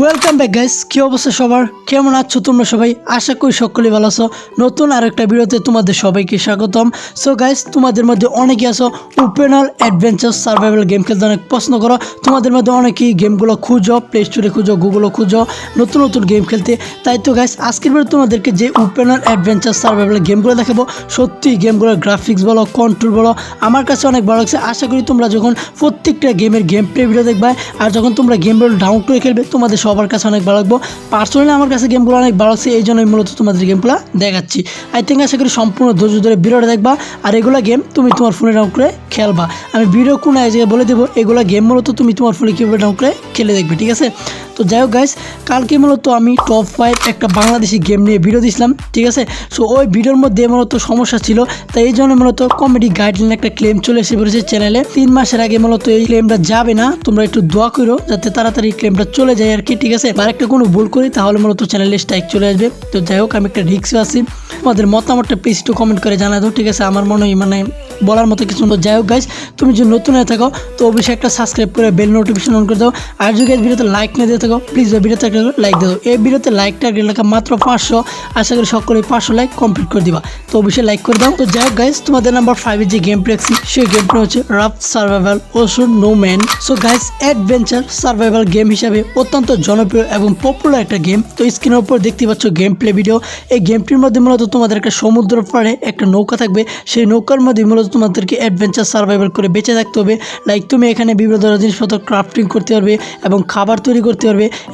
Welcome back guys কি অবস্থা সবার? কেমন আছো তোমরা সবাই? আশা করি সকলেই ভালো আছো। নতুন আর একটা ভিডিওতে তোমাদের সবাইকে স্বাগতম। সো গাইস তোমাদের মধ্যে অনেকে আছো। ওপেনাল অ্যাডভেঞ্চার সার্ভাইভাল গেম খেলতে অনেক পছন্দ করো। তোমাদের মধ্যে অনেকেই গেমগুলো খুঁজো প্লে স্টোরে খুঁজো গুগলে খুঁজো, নতুন নতুন গেম খেলতে। তাই তো গাইস আজকের ভিডিও তোমাদেরকে যে ওপেনাল অ্যাডভেঞ্চার সার্ভাইভাল গেমগুলো দেখাবো, সত্যি গেমগুলোর গ্রাফিক্স বলো কন্ট্রোল বলো, আমার কাছে অনেক ভালো লাগছে। আশা করি তোমরা যখন প্রত্যেকটা গেমের গেম প্লে ভিডিও দেখবে, আর যখন তোমরা গেমগুলো ডাউন করে খেলবে, তোমাদের সবার কাছে অনেক ভালো লাগবো। পার্সোনালি আমার কাছে গেমগুলো অনেক ভালো লাগছে, এই জন্যই মূলত তোমাদের গেমগুলো দেখাচ্ছি। আই থিঙ্ক আশা করি সম্পূর্ণ ধৈর্য ধরে ভিডিওটা দেখবা, আর এগুলো গেম তুমি তোমার ফোনে ডাউন করে খেলবা। আমি ভিডিও কোন জায়গায় বলে দেবো, এগুলো গেম মূলত তুমি তোমার ফোনে কীভাবে ডাউন করে খেলে দেখবে, ঠিক আছে? তো যাই হোক গাইস কালকে মূলত আমি টপ ফাইভ একটা বাংলাদেশি গেম নিয়ে ভিডিও দিয়েছিলাম, ঠিক আছে? সো ওই ভিডিওর মধ্যে মূলত সমস্যা ছিল, তাই এই জন্য মূলত কমেডি গাইডলাইন একটা ক্লেম চলে এসে পড়েছে চ্যানেলে তিন মাসের আগে মূলত এই ক্লেমটা যাবে না, তোমরা একটু দোয়া করো যাতে তাড়াতাড়ি ক্লেমটা চলে যায় আর কি, ঠিক আছে? আর একটা কোনো ভুল করি, তাহলে মূলত চ্যানেলে স্ট্রাইক চলে আসবে। তো যাই হোক, আমি একটা রিক্সে আছি। তোমাদের মতামতটা প্লিজ একটু কমেন্ট করে জানা দাও, ঠিক আছে? আমার মনে হয় মানে বলার মতো কিছু যাই হোক গাইজ তুমি যদি নতুন হয়ে থাকো, তো অবশ্যই একটা সাবস্ক্রাইব করে বেল নোটিফিকেশন অন করে দাও। আর যদি ভিডিওতে লাইক না দিয়ে থাকো প্লিজ ওই ভিডিওতে একটা লাইক দাও। এই ভিডিওতে লাইক টার্গেট লেখা মাত্র পাঁচশো। আশা করি সকলে পাঁচশো লাইক কমপ্লিট করে দিবা। তো অবশ্যই লাইক করে দাও। তো যাই হোক গাইজ তোমাদের নাম্বার ফাইভের যে গেম প্লেক্সি সেই গেমটা হচ্ছে raft survival ocean nomad so guys adventure survival game হিসাবে অত্যন্ত জনপ্রিয় এবং পপুলার একটা গেম তো স্ক্রিনের উপর দেখতে পাচ্ছ গেম প্লে ভিডিও এই গেমটির মধ্যে মূলত তোমাদের একটা সমুদ্র পাড়ে একটা নৌকা থাকবে। সেই নৌকার মধ্যে মূলত তোমাদেরকে অ্যাডভেঞ্চার সার্ভাইভাল করে বেঁচে থাকতে হবে। লাইক তুমি এখানে বিভিন্ন ধরনের জিনিসপত্র ক্রাফটিং করতে পারবে এবং খাবার তৈরি করতে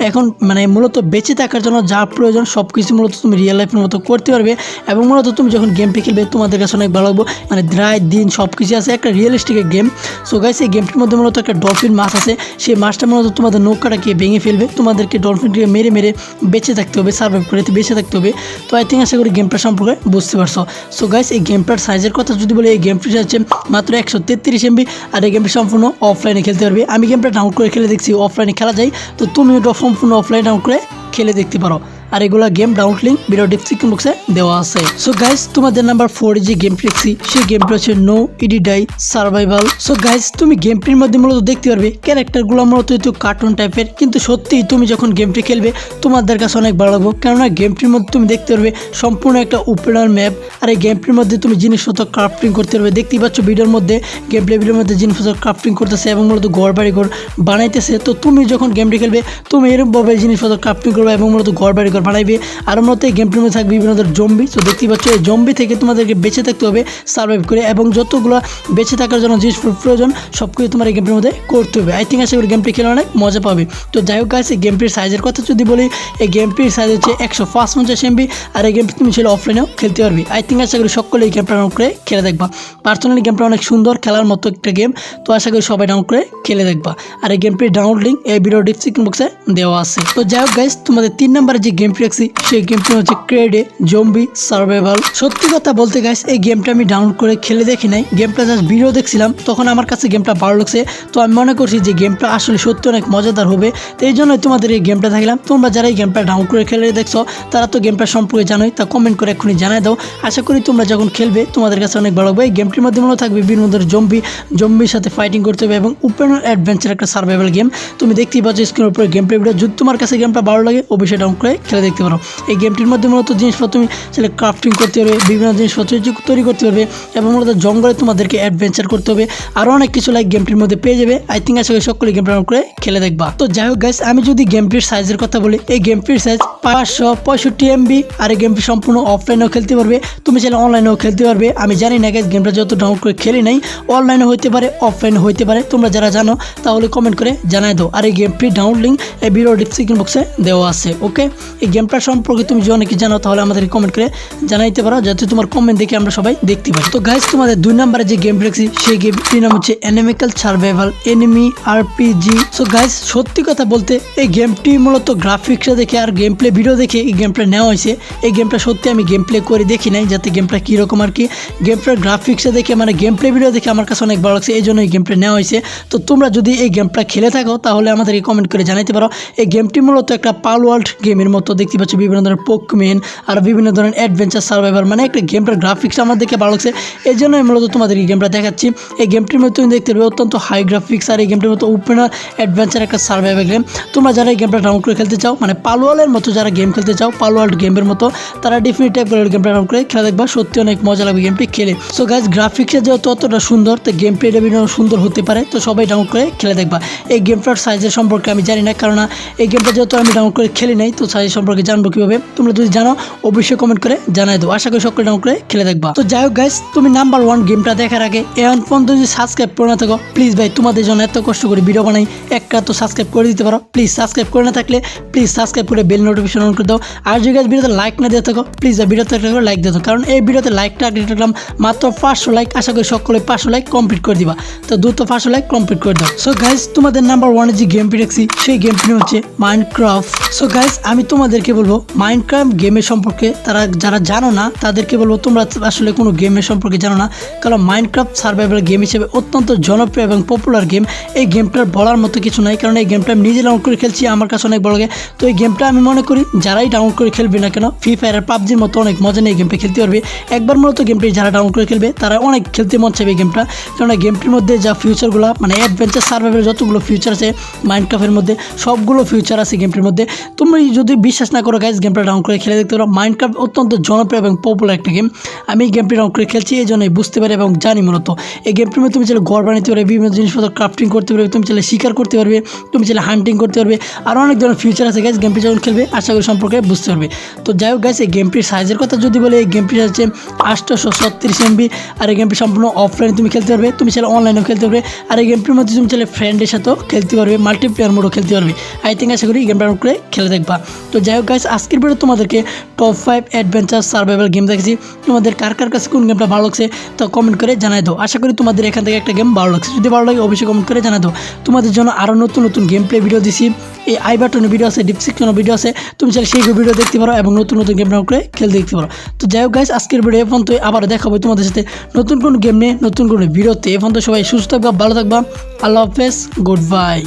এখন মানে মূলত বেঁচে থাকার জন্য যা প্রয়োজন সব কিছু মূলত তুমি রিয়েল লাইফের মতো করতে পারবে এবং মূলত তুমি যখন গেমটি খেলবে তোমাদের কাছে অনেক ভালো লাগবে। মানে রাত দিন সব কিছু আছে, একটা রিয়েলিস্টিক গেম সো গাইস এই গেমটির মধ্যে মূলত একটা ডলফিন মাছ আছে। সেই মাছটা মূলত তোমাদের নৌকাটাকে ভেঙে ফেলবে। তোমাদেরকে ডলফিনটিকে মেরে মেরে বেঁচে থাকতে হবে সার্ভাইভ করে বেঁচে থাকতে হবে। তো আই থিঙ্ক আশা করি গেমটা সম্পর্কে বুঝতে পারছ। সো গাইস এই গেমটার সাইজের কথা যদি বলি, এই গেমটি হচ্ছে মাত্র একশো তেত্রিশ এমবি আর এই গেমটি সম্পূর্ণ অফলাইনে খেলতে পারবে। আমি গেমটা ডাউনলোড করে খেলে দেখছি অফলাইনে খেলা যায়। তো তুমি এটা সম্পূর্ণ অফলাইন করে খেলে দেখতে পারো। আর এগুলো game download link video description বক্সে দেওয়া আছে। সো গাইস তোমাদের নাম্বার ফোর যে গেম দেখছি, সেই গেমটি হচ্ছে নো ইডিডাই সার্ভাইভাল সো গাইস তুমি গেমটির মধ্যে মূলত দেখতে পারবে ক্যারেক্টারগুলো মূলত একটু কার্টুন টাইপের কিন্তু সত্যিই তুমি যখন গেমটি খেলবে, তোমাদের কাছে অনেক ভালো লাগবে। কেননা গেমটির মধ্যে তুমি দেখতে পারবে সম্পূর্ণ একটা ওপেনার ম্যাপ আর এই গেমটির মধ্যে তুমি জিনিসপত্র ক্রাফটিং করতে পারবে। দেখতেই পাচ্ছ ভিডিওর মধ্যে গেম প্লে ভিডিওর মধ্যে জিনিসপত্র ক্রাফটিং করতেছে এবং মূলত ঘর বাড়ি ঘর বানাইতেছে। তো তুমি যখন গেমটি খেলবে, তুমি এরকমভাবে জিনিসপত্র ক্রাফটিং করবে এবং মূলত ঘর বাড়ি ঘর বানাইবে। আর মূলত এই গেমটির মধ্যে থাকবে বিভিন্ন ধরনের জম্বি তো দেখতেই পাচ্ছ, এই জম্বি থেকে তোমাদেরকে বেঁচে থাকতে হবে সার্ভাইভ করে। এবং যতগুলো বেঁচে থাকার জন্য জিনিস প্রয়োজন সব কিছু তোমার এই গেমটির মধ্যে করতে হবে। আই থিঙ্ক আশা করি গেমটি খেলে অনেক মজা পাবে। তো যাই হোক গাছ এই গেমটির সাইজের কথা যদি বলি, এই গেমটির সাইজ হচ্ছে একশো পাঁচ পঞ্চাশ এমবি আর এই গেমটি তুমি ছিল অফলাইনেও খেলতে পারবে। আই থিঙ্ক আশা করি সকলে এই গেমটা ডাউনলোড করে খেলে দেখবা। পার্সোনালি গেমটা অনেক সুন্দর, খেলার মতো একটা গেম তো আশা করি সবাই ডাউনলোড করে খেলে দেখবা। আর এই গেমটির ডাউনলোড লিঙ্ক এই ভিডিও ডিসক্রিপশন বক্সে দেওয়া আছে। তো যাই হোক গাইস তোমাদের তিন নম্বরে যে গেমটি রাখছি সেই গেমটি হচ্ছে ক্রেডে জম্বি সার্ভাইভাল সত্যি কথা বলতে গাইস এই গেমটা আমি ডাউনলোড করে খেলে দেখি নাই। গেমটা জাস্ট ভিডিও দেখছিলাম, তখন আমার কাছে গেমটা ভালো লাগছে। তো আমি মনে করছি যে গেমটা আসলে সত্যি অনেক মজাদার হবে। তো এই জন্যই তোমাদের এই গেমটা থাকলাম তোমরা যারা এই গেমটা ডাউনলোড করে খেলে দেখছ, তারা তো গেমটা সম্পর্কে জানোই, তা কমেন্ট করে এক্ষুনি জানাই দাও। আশা করি তোমরা যখন খেলবে, তোমাদের কাছে অনেক ভালো লাগবে। এই গেমটির মধ্যে মনে থাকবে বিভিন্ন ধরনের জম্বি জম্বির সাথে ফাইটিং করতে হবে এবং ওপেন অ্যাডভেঞ্চার একটা সার্ভাইভাল গেম তুমি দেখতেই পাচ্ছ স্ক্রিনের উপরে গেম প্লে ভিডিও যদি তোমার কাছে গেমটা ভালো লাগে অবশ্যই ডাউন করে খেলে দেখতে পারো। এই গেমটির মধ্যে মূলত জিনিসপত্র তুমি সেটা ক্রাফটিং করতে পারবে, বিভিন্ন জিনিসপত্র তৈরি করতে পারবে এবং মূলত জঙ্গলে তোমাদেরকে অ্যাডভেঞ্চার করতে হবে। আরও অনেক কিছু লাইক গেমটির মধ্যে পেয়ে যাবে। আই থিঙ্ক করি সকলে গেম ডাউন করে খেলে দেখবা। তো যাই হোক গাইস আমি যদি গেমটির সাইজের কথা বলি, এই গেমটির সাইজ পাঁচশো পঁয়ষট্টি এমবি আর এই গেমটি সম্পূর্ণ অফলাইনেও খেলতে পারবে। তুমি চাইলে অনলাইনেও খেলতে পারবে। আমি জানি না গাইস গেমটা যত ডাউনলোড করে খেলি নাই অনলাইনে হইতে পারে অফলাইনে হইতে পারে। তোমরা যারা জানো, তাহলে কমেন্ট করে জানাই দাও। আর এই গেমটির ডাউনলোড লিঙ্ক এই ভিডিও ডিসক্রিপশন বক্সে দেওয়া আছে ওকে এই গেমটা সম্পর্কে তুমি যদি অনেকে জানো, তাহলে আমাদেরকে কমেন্ট করে জানাইতে পারো, যাতে তোমার কমেন্ট দেখে আমরা সবাই দেখতে পাই তো গাইস তোমাদের দুই নম্বরে যে গেম রেখেছি সেই গেমটির নাম হচ্ছে এনিমিক্যাল survival enemy RPG so guys সত্যি কথা বলতে, এই গেমটি মূলত গ্রাফিক্সটা দেখে আর গেম প্লে ভিডিও দেখে এই গেমটা নেওয়া হয়েছে। এই গেমটা সত্যি আমি গেম প্লে করে দেখি নাই, যাতে গেমটা কীরকম আর কি। গেম প্লের গ্রাফিক্সে দেখে মানে গেম প্লে ভিডিও দেখে আমার কাছে অনেক ভালো লাগছে এই জন্য এই গেমটা নেওয়া হয়েছে। তো তোমরা যদি এই গেমটা খেলে থাকো, তাহলে আমাদেরকে কমেন্ট করে জানাতে পারো। এই গেমটি মূলত একটা পাল ওয়ার্ল্ড গেমের মতো দেখতে পাচ্ছি বিভিন্ন ধরনের পোকমেন আর বিভিন্ন ধরনের অ্যাডভেঞ্চার সার্ভাইভার মানে একটা গেমটার গ্রাফিক্স আমার দেখে ভালো লাগছে। এই জন্য আমি মূলত তোমাদের এই গেমটা দেখাচ্ছি। এই গেমটির মধ্যে তুমি দেখতে পাবে অত্যন্ত হাই গ্রাফিক্স আর এই গেমটির মতো ওপেনার অ্যাডভেঞ্চার একটা সার্ভাইভার গেম তোমরা যারা এই গেমটা ডাউনলোড করে খেলতে চাও মানে পালওয়ালের মতো যারা গেম খেলতে চাও পালওয়ার্ল্ড গেমের মতো, তারা ডেফিনেট টাইপ করে গেমটা ডাউনলোড করে খেলা দেখবা। সত্যি অনেক মজা লাগবে গেমটি খেলে। সো গাইজ গ্রাফিক্সে যেহেতু অতটা সুন্দর, তো গেম প্লেটা বিভিন্ন সুন্দর হতে পারে, তো সবাই ডাউনলোড করে খেলে দেখবা। এই গেমটার সাইজের সম্পর্কে আমি জানি না কারণ এই গেমটা যেহেতু আমি ডাউনলোড করে খেলি নাই, তো সাইজ সম্পর্কে জানব কীভাবে? তোমরা যদি জানো, অবশ্যই কমেন্ট করে জানাই দেবো। আশা করি সকলে ডাউনলোড করে খেলে দেখবা। তো যাই হোক গাইস তুমি নাম্বার ওয়ান গেমটা দেখার আগে এখন পর্যন্ত যদি সাবস্ক্রাইব করে না থাকো প্লিজ ভাই, তোমাদের জন্য এত কষ্ট করে ভিডিও বানাই। একটা তো সাবস্ক্রাইব করে দিতে পারো। প্লিজ সাবস্ক্রাইব করে না থাকলে প্লিজ সাবস্ক্রাইব করে বেল নোটিফিকেশন অন করে দাও। আর যদি গাইজ ভিডিওতে লাইক না দিয়ে থাকো প্লিজ ভিডিওতে একটা করে লাইক দিয়ে কারণ এই ভিডিওতে লাইকটা আগে রাখলাম মাত্র পাঁচশো লাইক আশা করি সকলে পাঁচশো লাইক কমপ্লিট করে দিবা। তো দ্রুত পাঁচশো লাইক কমপ্লিট করে দাও। সো গাইজ তোমাদের নাম্বার ওয়ানে যে গেমটি দেখছি, সেই গেমটি হচ্ছে মাইনক্রাফট সো গাইজ আমি তোমাদেরকে বলব মাইনক্রাফট গেমের সম্পর্কে তারা যারা জানো না, তাদেরকে বলব তোমরা আসলে কোনো গেমের সম্পর্কে জানো না। কারণ মাইনক্রাফট সার্ভাইভাল গেম হিসেবে অত্যন্ত জনপ্রিয় এবং পপুলার গেম এই গেমটার বলার মতো কিছু নাই, কারণ এই গেমটা আমি নিজে ডাউনলোড করে খেলছি, আমার কাছে অনেক বড় লাগে। তো এই গেমটা আমি মনে করি, যারাই ডাউনলোড করে খেলবে না কেন ফ্রি ফায়ার পাবজির মতো অনেক মজা নিয়ে গেমটা খেলতে পারবে। একবার মূলত গেমটি যারা ডাউনলোড করে খেলবে, তারা অনেক খেলতে মন চাইবে গেমটা কারণ গেমটির মধ্যে যা ফিউচারগুলো মানে অ্যাডভেঞ্চার সার্ভাইভের যতগুলো ফিউচার আছে মাইনক্রাফের মধ্যে, সবগুলো ফিউচার আছে গেমটির মধ্যে। তুমি যদি বিশ্বাস না করো গাইজ গেমটা ডাউন করে খেলে দেখতে পারো। মাইনক্রাফট অত্যন্ত জনপ্রিয় এবং পপুলার একটা গেম আমি এই গেমটি ডাউনলোড করে খেলছি, এই জন্যই বুঝতে পারি এবং জানি মূলত। এই গেমটির মধ্যে তুমি চাইলে ঘর বানাতে পারবে, বিভিন্ন জিনিসপত্র ক্রাফটিং করতে পারবে, তুমি চাইলে শিকার করতে পারবে, তুমি চাইলে হান্টিং করতে পারবে, আর অনেক ধরনের ফিউচার আছে গাইজ গেমটি যখন খেলবে, আশা করি সম্পর্কে বুঝতে পারবে। তো যাই হোক গাইজ এই গেমটির সাইজের কথা যদি বলে, এই গেমটি হচ্ছে আটশোশো ছত্রিশ এমবি আর এই গেমটি সম্পূর্ণ অফলাইনে তুমি খেলতে পারবে, তুমি চাইলে অনলাইনেও খেলতে পারবে, আর এই গেমটির মধ্যে তুমি চাইলে ফ্রেন্ডের সাথেও খেলতে পারবে মাল্টিপ্লেয়ার মোডও খেলতে পারবে। আই থিঙ্ক আশা করি গেমটা করে খেলে দেখবা। তো যাই হোক গাইজ আজকের ভিডিও তোমাদেরকে top five adventure survival game দেখেছি তোমাদের কার কার কাছে কোন গেমটা ভালো লাগছে তো কমেন্ট করে জানাই দাও। আশা করি তোমাদের এখান থেকে একটা গেম ভালো লাগছে। যদি ভালো লাগে অবশ্যই কমেন্ট করে জানাই দাও। তোমাদের জন্য আরও নতুন নতুন গেম প্লে ভিডিও দিছি। এই আই বাটনের ভিডিও আছে ডিপসেকশনের ভিডিও আছে। তুমি চাইলে সেই ভিডিও দেখতে পারো এবং নতুন নতুন গেম করে খেলতে দেখতে পারো। তো যাই হোক গাইজ আজকের ভিডিও এখন তো আবার দেখাবো তোমাদের সাথে নতুন কোনো গেম নিয়ে, নতুন কোনো ভিডিওতে এখন তো সবাই সুস্থ থাকবা, ভালো থাকবা। আল্লাহ হাফেজ গুড বাই